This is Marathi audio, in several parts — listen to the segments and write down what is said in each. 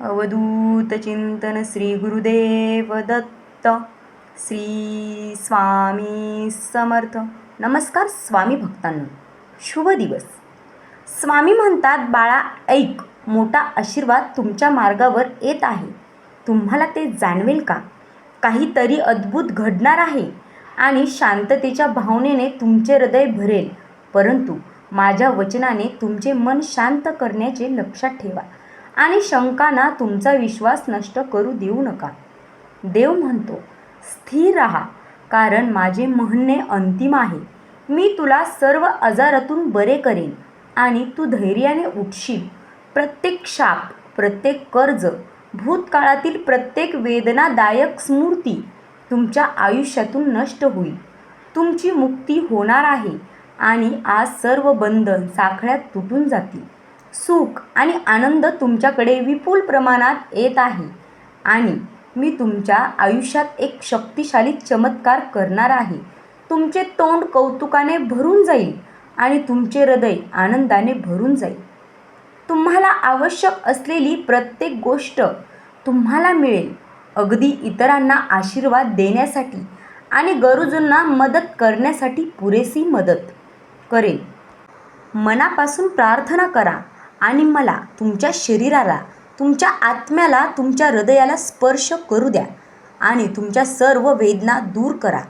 अवधूत चिंतन श्री गुरुदेव दत्त श्री स्वामी समर्थ. नमस्कार स्वामी भक्तांनो. शुभ दिवस. स्वामी म्हणतात बाळा ऐक. मोठा आशीर्वाद तुमच्या मार्गावर येत आहे. तुम्हाला ते जाणवेल का? काहीतरी अद्भुत घडणार आहे आणि शांततेच्या भावनेने तुमचे हृदय भरेल. परंतु माझ्या वचनाने तुमचे मन शांत करण्याचे लक्षात ठेवा. आणि शंकांना तुमचा विश्वास नष्ट करू देऊ नका. देव म्हणतो स्थिर राहा कारण माझे म्हणणे अंतिम आहे. मी तुला सर्व आजारातून बरे करेन आणि तू धैर्याने उठशील. प्रत्येक शाप प्रत्येक कर्ज भूतकाळातील प्रत्येक वेदनादायक स्मृती तुमच्या आयुष्यातून नष्ट होईल. तुमची मुक्ती होणार आहे आणि आज सर्व बंधन साखळ्यात तुटून जातील. सुख आणि आनंद तुमच्याकडे विपुल प्रमाणात येत आहे. आणि मी तुमच्या आयुष्यात एक शक्तिशाली चमत्कार करणार आहे. तुमचे तोंड कौतुकाने भरून जाईल आणि तुमचे हृदय आनंदाने भरून जाईल. तुम्हाला आवश्यक असलेली प्रत्येक गोष्ट तुम्हाला मिळेल. अगदी इतरांना आशीर्वाद देण्यासाठी आणि गरजूंना मदत करण्यासाठी पुरेशी मदत करेल मनापासून प्रार्थना करा. आणि मला तुमच्या शरीराला तुमच्या आत्म्याला तुमच्या हृदयाला स्पर्श करू द्या आणि तुमच्या सर्व वेदना दूर करा.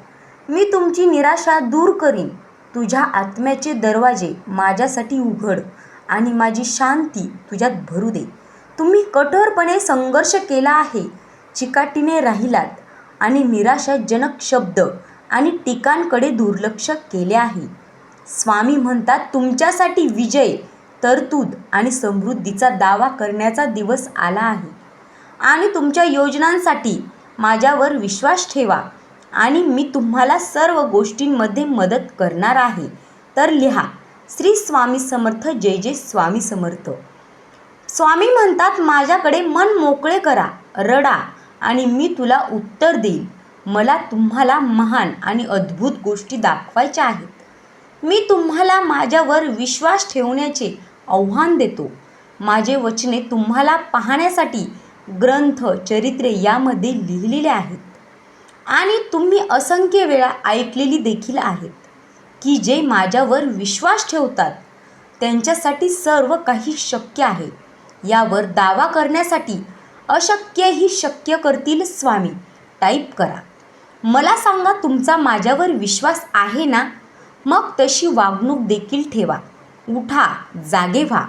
मी तुमची निराशा दूर करीन. तुझ्या आत्म्याचे दरवाजे माझ्यासाठी उघड आणि माझी शांती तुझ्यात भरू दे. तुम्ही कठोरपणे संघर्ष केला आहे चिकाटीने राहिलात आणि निराशाजनक शब्द आणि टीकांकडे दुर्लक्ष केले आहे. स्वामी म्हणतात तुमच्यासाठी विजय तरतूद आणि समृद्धीचा दावा करण्याचा दिवस आला आहे. आणि तुमच्या योजनांसाठी माझ्यावर विश्वास ठेवा आणि मी तुम्हाला सर्व गोष्टींमध्ये मदत करणार आहे. तर लिहा श्री स्वामी समर्थ जय जय स्वामी समर्थ. स्वामी म्हणतात माझ्याकडे मन मोकळे करा रडा आणि मी तुला उत्तर देईन. मला तुम्हाला महान आणि अद्भुत गोष्टी दाखवायच्या आहेत. मी तुम्हाला माझ्यावर विश्वास ठेवण्याचे आव्हान देतो. माझे वचने तुम्हाला पाहण्यासाठी ग्रंथ चरित्रे यामध्ये लिहिलेले आहेत. आणि तुम्ही असंख्य वेळा ऐकलेली देखील आहेत की जे माझ्यावर विश्वास ठेवतात. त्यांच्यासाठी सर्व काही शक्य आहे. यावर दावा करण्यासाठी अशक्यही शक्य करतील स्वामी. टाईप करा. मला सांगा तुमचा माझ्यावर विश्वास आहे ना? मग तशी वागणूक देखील ठेवा. उठा जागे व्हा.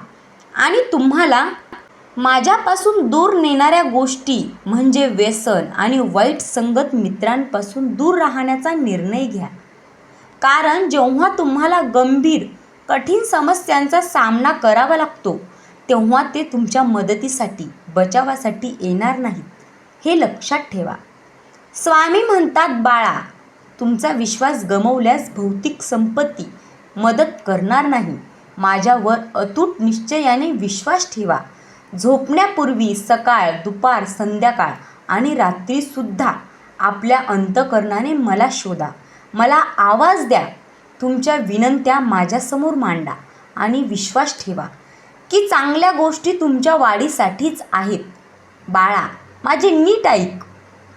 आणि तुम्हाला माझ्यापासून दूर नेणाऱ्या गोष्टी म्हणजे व्यसन आणि वाईट संगत मित्रांपासून दूर राहण्याचा निर्णय घ्या. कारण जेव्हा तुम्हाला गंभीर कठीण समस्यांचा सामना करावा लागतो तेव्हा ते तुमच्या मदतीसाठी बचावासाठी येणार नाहीत. हे लक्षात ठेवा. स्वामी म्हणतात बाळा तुमचा विश्वास गमवल्यास भौतिक संपत्ती मदत करणार नाही. माझ्यावर अतूट निश्चयाने विश्वास ठेवा. झोपण्यापूर्वी सकाळ दुपार संध्याकाळ आणि रात्रीसुद्धा आपल्या अंतकरणाने मला शोधा. मला आवाज द्या. तुमच्या विनंत्या माझ्यासमोर मांडा आणि विश्वास ठेवा की चांगल्या गोष्टी तुमच्या वाढीसाठीच आहेत. बाळा माझे नीट ऐक.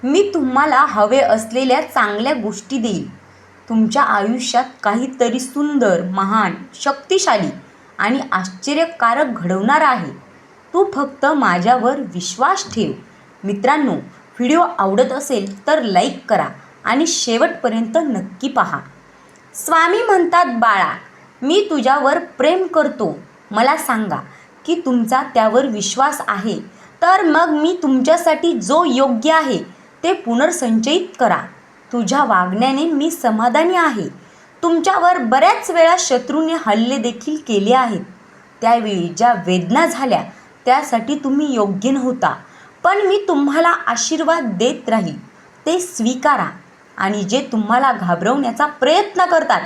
मी तुम्हाला हवे असलेल्या चांगल्या गोष्टी देईल तुमच्या आयुष्यात काहीतरी सुंदर महान शक्तिशाली आणि आश्चर्यकारक घडवणार आहे. तू फक्त माझ्यावर विश्वास ठेव. मित्रांनो व्हिडिओ आवडत असेल तर लाईक करा आणि शेवटपर्यंत नक्की पहा. स्वामी म्हणतात बाळा मी तुझ्यावर प्रेम करतो. मला सांगा की तुमचा त्यावर विश्वास आहे. तर मग मी तुमच्यासाठी जो योग्य आहे ते पुनर्संचयित करा. तुझ्या वागण्याने मी समाधानी आहे. तुमच्यावर बऱ्याच वेळा शत्रूने हल्ले देखील केले आहेत. त्यावेळी ज्या वेदना झाल्या त्यासाठी तुम्ही योग्य नव्हता. पण मी तुम्हाला आशीर्वाद देत राहील. ते स्वीकारा आणि जे तुम्हाला घाबरवण्याचा प्रयत्न करतात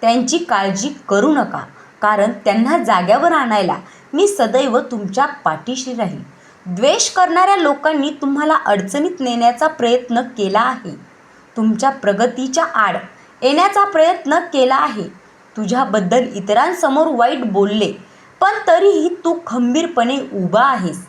त्यांची काळजी करू नका. कारण त्यांना जाग्यावर आणायला मी सदैव तुमच्या पाठीशी राहील. द्वेष करणाऱ्या लोकांनी तुम्हाला अडचणीत नेण्याचा प्रयत्न केला आहे. तुमच्या प्रगतीच्या आड येण्याचा प्रयत्न केला आहे. तुझ्याबद्दल इतरांसमोर वाईट बोलले पण तरीही तू खंबीरपणे उभा आहेस.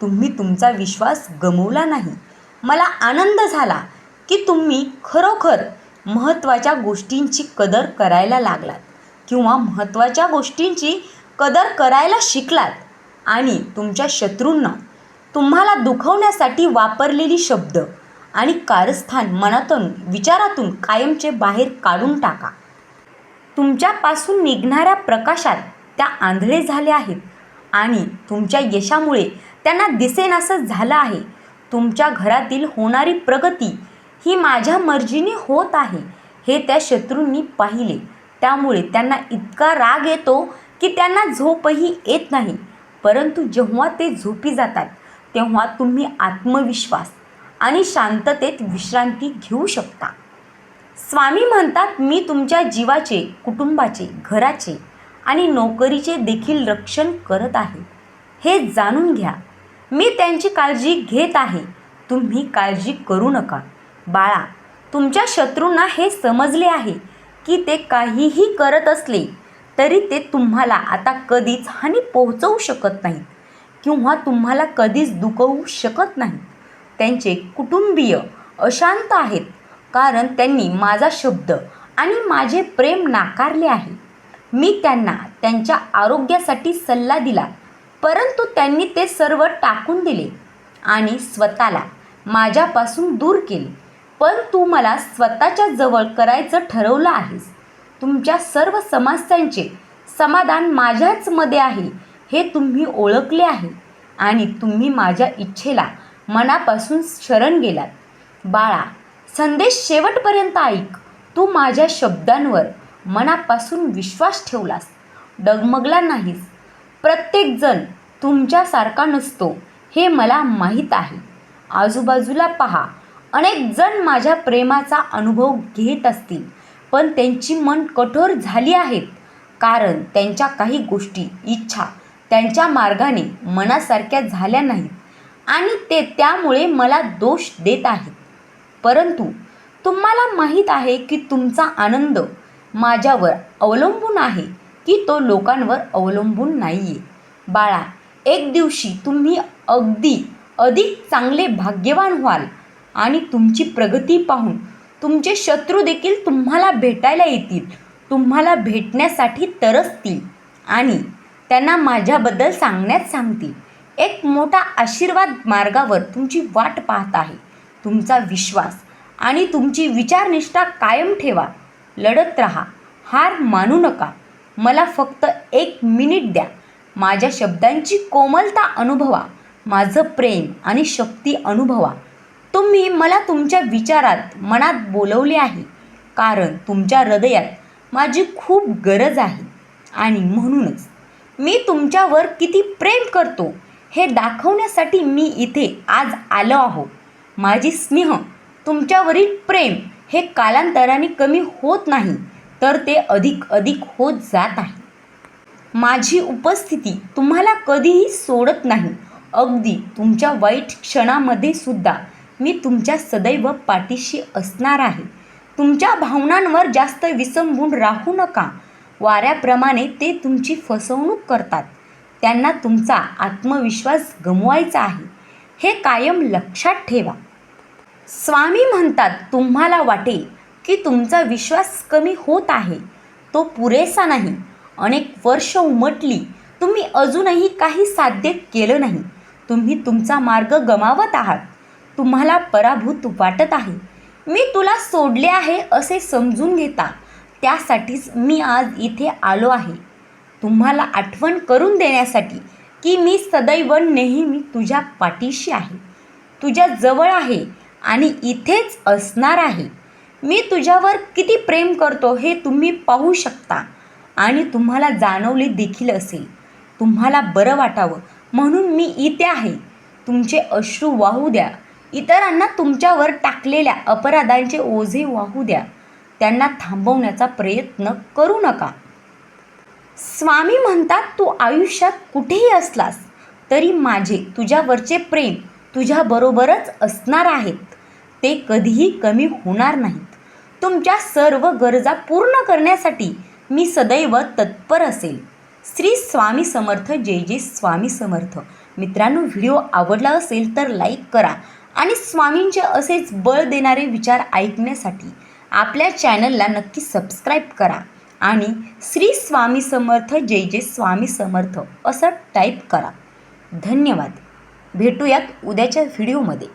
तुम्ही तुमचा विश्वास गमवला नाही. मला आनंद झाला की तुम्ही खरोखर महत्त्वाच्या गोष्टींची कदर करायला लागलात किंवा महत्त्वाच्या गोष्टींची कदर करायला शिकलात आणि तुमच्या शत्रूंना तुम्हाला दुखवण्यासाठी वापरलेली शब्द आणि कारस्थान मनातून विचारातून कायमचे बाहेर काढून टाका. तुमच्यापासून निघणाऱ्या प्रकाशात त्या आंधळे झाले आहेत आणि तुमच्या यशामुळे त्यांना दिसेनासं झालं आहे. तुमच्या घरातील होणारी प्रगती ही माझ्या मर्जीने होत आहे हे त्या शत्रूंनी पाहिले. त्यामुळे त्यांना इतका राग येतो की त्यांना झोपही येत नाही. परंतु जेव्हा ते झोपी जातात तेव्हा तुम्ही आत्मविश्वास आणि शांततेत विश्रांती घेऊ शकता. स्वामी म्हणतात मी तुमच्या जीवाचे कुटुंबाचे घराचे आणि नोकरीचे देखील रक्षण करत आहे. हे जाणून घ्या. मी त्यांची काळजी घेत आहे. तुम्ही काळजी करू नका. बाळा तुमच्या शत्रूंना हे समजले आहे की ते काहीही करत असले तरी ते तुम्हाला आता कधीच हानी पोहोचवू शकत नाहीत किंवा तुम्हाला कधीच दुखवू शकत नाहीत. त्यांचे कुटुंबीय अशांत आहेत. कारण त्यांनी माझा शब्द आणि माझे प्रेम नाकारले आहे. मी त्यांना त्यांच्या आरोग्यासाठी सल्ला दिला परंतु त्यांनी ते सर्व टाकून दिले आणि स्वतःला माझ्यापासून दूर केले. पण तू मला स्वतःच्या जवळ करायचं ठरवलं आहेस. तुमच्या सर्व समस्यांचे समाधान माझ्याचमध्ये आहे हे तुम्ही ओळखले आहे आणि तुम्ही माझ्या इच्छेला मनापासून शरण गेलात. बाळा संदेश शेवटपर्यंत ऐक. तू माझ्या शब्दांवर मनापासून विश्वास ठेवलास. डगमगला नाहीस. प्रत्येकजण तुमच्यासारखा नसतो हे मला माहीत आहे. आजूबाजूला पहा. अनेक जण माझ्या प्रेमाचा अनुभव घेत असतील पण त्यांची मन कठोर झाली आहेत. कारण त्यांच्या काही गोष्टी इच्छा त्यांच्या मार्गाने मनासारख्या झाल्या नाहीत. आणि ते त्यामुळे मला दोष देत आहेत. परंतु तुम्हाला माहीत आहे की तुमचा आनंद माझ्यावर अवलंबून आहे की तो लोकांवर अवलंबून नाही आहे बाळा एक दिवशी तुम्ही अगदी अधिक चांगले भाग्यवान व्हाल आणि तुमची प्रगती पाहून तुमचे शत्रू देखील तुम्हाला भेटायला येतील तुम्हाला भेटण्यासाठी तरसतील आणि त्यांना माझ्याबद्दल सांगण्यात सांगतील. एक मोठा आशीर्वाद मार्गावर तुमची वाट पाहत आहे. तुमचा विश्वास आणि तुमची विचारनिष्ठा कायम ठेवा. लढत राहा. हार मानू नका. मला फक्त एक मिनिट द्या. माझ्या शब्दांची कोमलता अनुभवा. माझं प्रेम आणि शक्ती अनुभवा. तुम्ही मला तुमच्या विचारात मनात बोलवले आहे. कारण तुमच्या हृदयात माझी खूप गरज आहे. आणि म्हणूनच मी तुमच्यावर किती प्रेम करतो हे दाखवण्यासाठी मी इथे आज आलो आहो. माझी स्नेह तुमच्यावरील प्रेम हे कालांतराने कमी होत नाही तर ते अधिक अधिक होत जात आहे. माझी उपस्थिती तुम्हाला कधीही सोडत नाही. अगदी तुमच्या वाईट क्षणामध्ये सुद्धा मी तुमच्या सदैव पाठीशी असणार आहे. तुमच्या भावनांवर जास्त विसंबून राहू नका. वाऱ्याप्रमाणे ते तुमची फसवणूक करतात. त्यांना तुमचा आत्मविश्वास गमवायचा आहे. हे कायम लक्षात ठेवा. स्वामी म्हणतात तुम्हाला वाटेल की तुमचा विश्वास कमी होत आहे. तो पुरेसा नाही. अनेक वर्ष उमटली. तुम्ही अजूनही काही साध्य केलं नाही. तुम्ही तुमचा मार्ग गमावत आहात. तुम्हाला पराभूत वाटत आहे. मी तुला सोडले आहे असे समजून घेता. त्यासाठीच मी आज इथे आलो आहे. तुम्हाला आठवण करून देण्यासाठी की मी सदैव नेहमी तुझ्या पाठीशी आहे. तुझ्या जवळ आहे आणि इथेच असणार आहे. मी तुझ्यावर किती प्रेम करतो हे तुम्ही पाहू शकता आणि तुम्हाला जाणवले देखील असेल. तुम्हाला बरं वाटावं म्हणून मी इथे आहे. तुमचे अश्रू वाहू द्या. इतरांना तुमच्यावर टाकलेल्या अपराधांचे ओझे वाहू द्या. त्यांना थांबवण्याचा प्रयत्न करू नका. स्वामी म्हणतात तू आयुष्यात कुठेही असलास तरी माझे तुझ्यावरचे प्रेम तुझ्याबरोबरच असणार आहेत. ते कधीही कमी होणार नाहीत. तुमच्या सर्व गरजा पूर्ण करण्यासाठी मी सदैव तत्पर असेल. श्री स्वामी समर्थ जय जय स्वामी समर्थ. मित्रांनो व्हिडिओ आवडला असेल तर लाईक करा आणि स्वामींचे असेच बळ देणारे विचार ऐकण्यासाठी आपल्या चॅनलला नक्की सबस्क्राईब करा. आणि श्री स्वामी समर्थ जय जय स्वामी समर्थ असं टाईप करा. धन्यवाद. भेटूयात उद्याच्या व्हिडिओमध्ये